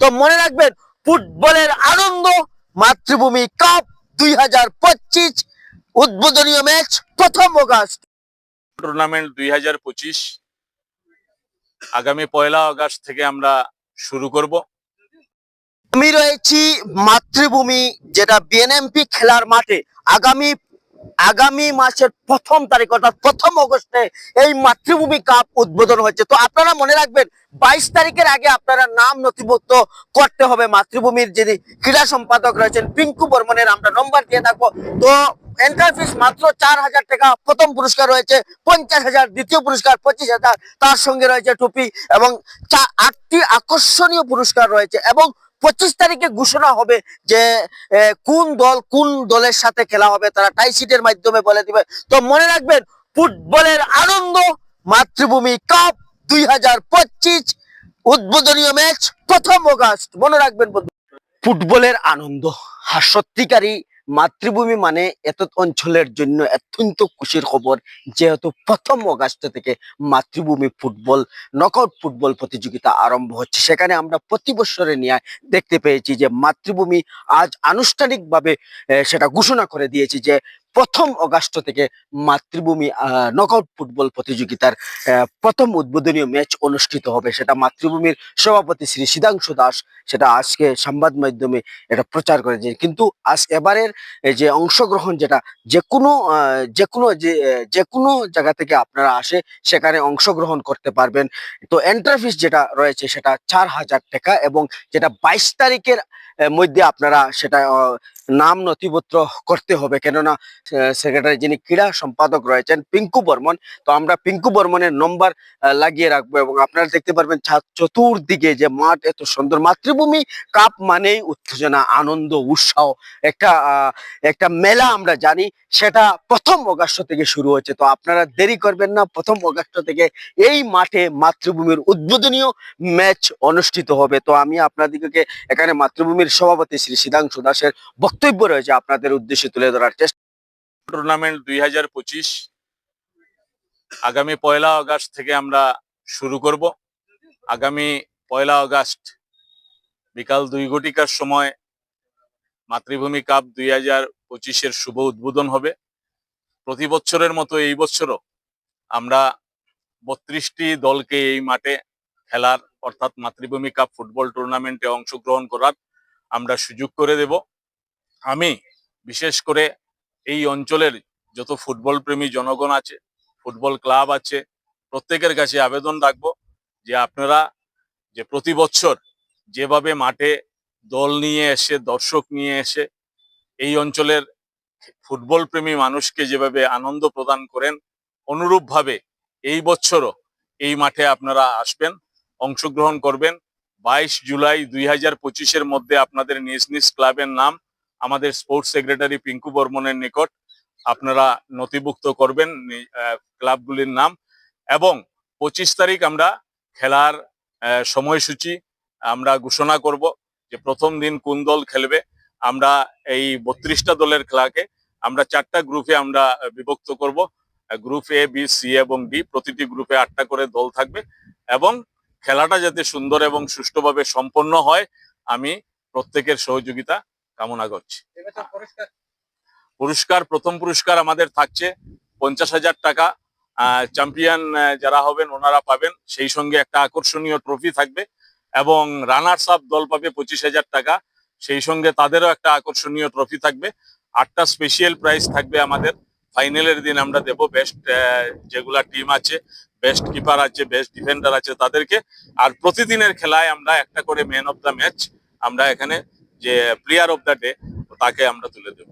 তো মনে রাখবেন ফুটবলের আনন্দ মাতৃভূমি কাপ দুই হাজার পঁচিশ উদ্বোধনীয় ম্যাচ প্রথম অগাস্ট। টুর্নামেন্ট দুই হাজার পঁচিশ আগামী পয়লা অগাস্ট থেকে আমরা শুরু করব। আমি রয়েছি মাতৃভূমি যেটা বিএনএমপি খেলার মাঠে। আগামী আগামী মাসের প্রথম তারিখ, অর্থাৎ প্রথম অগস্টে এই মাতৃভূমি কাপ উদ্বোধন হচ্ছে তো আপনারা মনে রাখবেন, বাইশ তারিখের আগে আপনারা নাম নথিভুক্ত করতে হবে মাতৃভূমির যিনি ক্রীড়া সম্পাদক রয়েছেন পিঙ্কু বর্মনের, আমরা নম্বর দিয়ে থাকব। তো এন্ট্রান্স ফিস মাত্র চার হাজার টাকা, প্রথম পুরস্কার রয়েছে পঞ্চাশ হাজার, দ্বিতীয় পুরস্কার পঁচিশ হাজার, তার সঙ্গে রয়েছে টুপি এবং আটটি আকর্ষণীয় পুরস্কার রয়েছে এবং পঁচিশ তারিখে ঘোষণা হবে যে কোন দল কোন দলের সাথে খেলা হবে, তারা টাইসিটের মাধ্যমে বলে দিবে। তো মনে রাখবেন, ফুটবলের আনন্দ, মাতৃভূমি কাপ দুই হাজার পঁচিশ, উদ্বোধনীয় ম্যাচ প্রথম অগাস্ট। মনে রাখবেন ফুটবলের আনন্দ আর সত্যিকারই মাতৃভূমি মানে এত অঞ্চলের জন্য অত্যন্ত খুশির খবর, যেহেতু প্রথম অগাস্ট থেকে মাতৃভূমি ফুটবল নকআউট ফুটবল প্রতিযোগিতা আরম্ভ হচ্ছে। সেখানে আমরা প্রতি বছরে নিয়ে দেখতে পেয়েছি যে মাতৃভূমি আজ আনুষ্ঠানিকভাবে সেটা ঘোষণা করে দিয়েছে যে প্রথম অগাস্ট থেকে মাতৃভূমি নকআউট ফুটবল প্রতিযোগিতার প্রথম উদ্বোধনীয় ম্যাচ অনুষ্ঠিত হবে। সেটা মাতৃভূমির সভাপতি শ্রী সিদ্ধাংশু দাস, সেটা আজকে সংবাদ মাধ্যমে এটা প্রচার করেছে কিন্তু আজ এবারের যে অংশগ্রহণ যেটা, যে কোনো যে কোনো যে কোনো জায়গা থেকে আপনারা আসে সেখানে অংশগ্রহণ করতে পারবেন। তো এন্ট্রি ফিস যেটা রয়েছে সেটা চার হাজার টাকা এবং যেটা বাইশ তারিখের মধ্যে আপনারা সেটা নাম নথিপত্র করতে হবে। কেননা সেক্রেটারি যিনি ক্রীড়া সম্পাদক রয়েছেন পিঙ্কু বর্মন, তো আমরা পিঙ্কু বর্মনের নম্বর লাগিয়ে রাখব এবং আপনারা দেখতে পারবেন চতুর্দিকে যে মাঠ এত সুন্দর। মাতৃভূমি কাপ মানেই উত্তেজনা, আনন্দ, উৎসাহ। একটা একটা মেলা আমরা জানি, সেটা প্রথম অগাস্ট থেকে শুরু হচ্ছে তো আপনারা দেরি করবেন না, প্রথম অগাস্ট থেকে এই মাঠে মাতৃভূমির উদ্বোধনীয় ম্যাচ অনুষ্ঠিত হবে। তো আমি আপনাদেরকে এখানে মাতৃভূমির সভাপতি শ্রী সিদ্ধাংশু দাসের বক্তব্য রয়েছে আপনাদের উদ্দেশ্যে তুলে ধরার চেষ্টা টুর্নামেন্ট দুই হাজার পঁচিশ আগামী পয়লা আগস্ট থেকে আমরা শুরু করব। আগামী পয়লা আগস্ট বিকাল দুই ঘটিকার সময় মাতৃভূমি কাপ দুই হাজার পঁচিশের শুভ উদ্বোধন হবে। প্রতি বছরের মতো এই বছরও আমরা বত্রিশটি দলকে এই মাঠে খেলার অর্থাৎ মাতৃভূমি কাপ ফুটবল টুর্নামেন্টে অংশগ্রহণ করার আমরা সুযোগ করে দেব। আমি, বিশেষ করে এই অঞ্চলের যত ফুটবল প্রেমী জনগণ আছে, ফুটবল ক্লাব আছে, প্রত্যেকের কাছে আবেদন রাখব যে আপনারা যে প্রতি বছর যেভাবে মাঠে দল নিয়ে এসে, দর্শক নিয়ে এসে এই অঞ্চলের ফুটবল প্রেমী মানুষকে যেভাবে আনন্দ প্রদান করেন, অনুরূপভাবে এই বছরও এই মাঠে আপনারা আসবেন, অংশগ্রহণ করবেন। বাইশ জুলাই দুই হাজার পঁচিশের মধ্যে আপনাদের নিজ নিজ ক্লাবের নাম আমাদের স্পোর্টস সেক্রেটারি পিঙ্কু বর্মনের নিকট আপনারা নথিভুক্ত করবেন ক্লাবগুলির নাম এবং পঁচিশ তারিখ আমরা খেলার সময়সূচি আমরা ঘোষণা করব যে প্রথম দিন কোন দল খেলবে। আমরা এই বত্রিশটা দলের খেলাকে আমরা চারটা গ্রুপে আমরা বিভক্ত করব। গ্রুপ এ বি সি এবং ডি প্রতিটি গ্রুপে আটটা করে দল থাকবে এবং খেলাটা যাতে সুন্দর এবং সুষ্ঠুভাবে সম্পন্ন হয়, আমি প্রত্যেকের সহযোগিতা কামনা করছি। পুরস্কার? প্রথম পুরস্কার আমাদের থাকছে পঞ্চাশ হাজার টাকা। চ্যাম্পিয়ন যারা হবেন ওনারা পাবেন। সেই সঙ্গে একটা আকর্ষণীয় ট্রফি থাকবে এবং রানার্স আপ দল পাবে পঁচিশ হাজার টাকা। সেই সঙ্গে তাদেরও একটা আকর্ষণীয় ট্রফি থাকবে। আটটা স্পেশাল প্রাইজ থাকবে আমাদের। ফাইনালের দিন আমরা দেব বেস্ট যেগুলা টিম আছে বেস্ট কিপার আছে বেস্ট ডিফেন্ডার আছে তাদেরকে। আর প্রতিদিনের খেলায় আমরা একটা করে ম্যান অফ দ্য ম্যাচ আমরা এখানে যে প্লেয়ার অফ দ্য ডে তাকে আমরা তুলে দেবো।